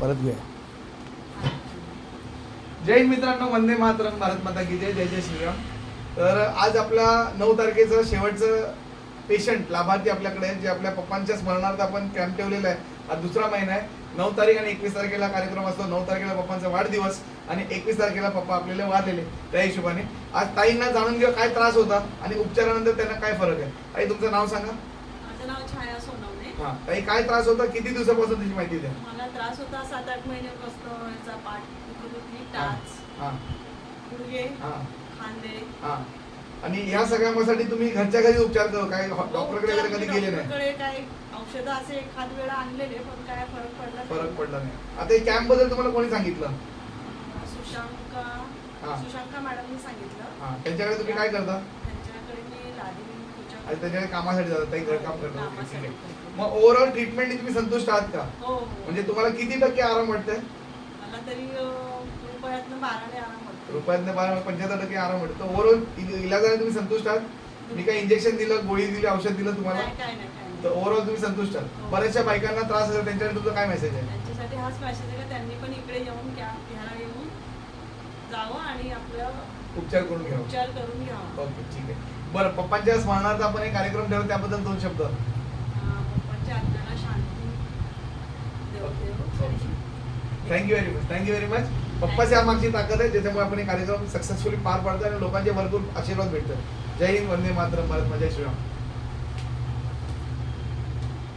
परत घेऊया. जय मित्रांनो वंदे मातरम भारत माता की जय जय जय श्रीराम. तर आज आपला नऊ तारखेचं शेवटचं पेशंट लाभार्थी आपल्याकडे जे आपल्या पप्पांच्या स्मरणार्थ आपण कॅम्प ठेवलेला आहे. हा दुसरा महिना आहे. नऊ तारीख आणि एकवीस तारखेला कार्यक्रम असतो. नऊ तारखेला पप्पांचा वाढदिवस आणि एकवीस तारखेला पप्पा आपल्याला वाढलेले त्या हिशोबाने. आज ताईंना जाणून घेऊ काय त्रास होता आणि उपचारानंतर त्यांना काय फरक आहे. ताई तुमचं नाव सांगा. माझं नाव छाया सोनवणे. हा. ताई काय त्रास होता? किती दिवसापासून त्याची माहिती द्या? मला त्रास होता सात आठ महिन्यापासून याचा पाठ दुखी टाच हा. गुडघे हा. खांदे. हा. आणि ह्या सगळ्यांसाठी तुम्ही घरच्या घरी उपचार करू काय डॉक्टरकडे वगैरे कधी गेले नाही? डॉक्टरकडे औषधं असे एखाद वेळा आणलेले पण काय फरक पडला नाही. फरक पडला नाही. आता हे कॅम्पबद्दल तुम्हाला कोणी सांगितलं? सुशांका हा. सुशांका मॅडमनी सांगितलं. हा. त्यांच्याकडे तुम्ही काय करता त्यांच्याकडे मी लादी पूजा आणि त्यांच्याकडे कामासाठी जातात काही घरकाम करतात. मग ओव्हरऑल ट्रीटमेंट तुम्ही संतुष्ट आहात का? हो हो. म्हणजे तुम्हाला किती टक्के आराम वाटतंय? मला तरी रुपयातनं बाराने आराम वाटतो रुपयातनं बारा पंच्याहत्तर टक्के आराम वाटतो. ओव्हरऑल इलाजाने तुम्ही संतुष्ट आहात? मी काय इंजेक्शन दिलं गोळी दिली औषध दिलं तुम्हाला? नाही काय नाही काय तर ओव्हरऑल तुम्ही संतुष्ट आहात? हो. बऱ्याचशा बायकांना त्रास असेल त्यांच्याकडे तुमचा काय मेसेज आहे? त्यांच्यासाठी हाच मॅसेज आहे का? त्यांनी पण इकडे येऊन घ्यायला येऊन जावं आणि आपलं उपचार करून घ्यावा. उपचार करून घ्यावा. ओके ठीक आहे. बरं पप्पांच्या स्मरणार्थ आपण एक कार्यक्रम ठेवला त्याबद्दल दोन शब्द. अं, पप्पांच्या आत्म्याला शांती देव देव thank you very much thank you very much पप्पाच्या मागची ताकद आहे ज्याच्यामुळे आपण हे कार्यक्रम सक्सेसफुली पार पाडतो आणि लोकांचे भरपूर आशीर्वाद भेटतात जय हिंद वंदे मातरम भारत माझ्या श्रीराम.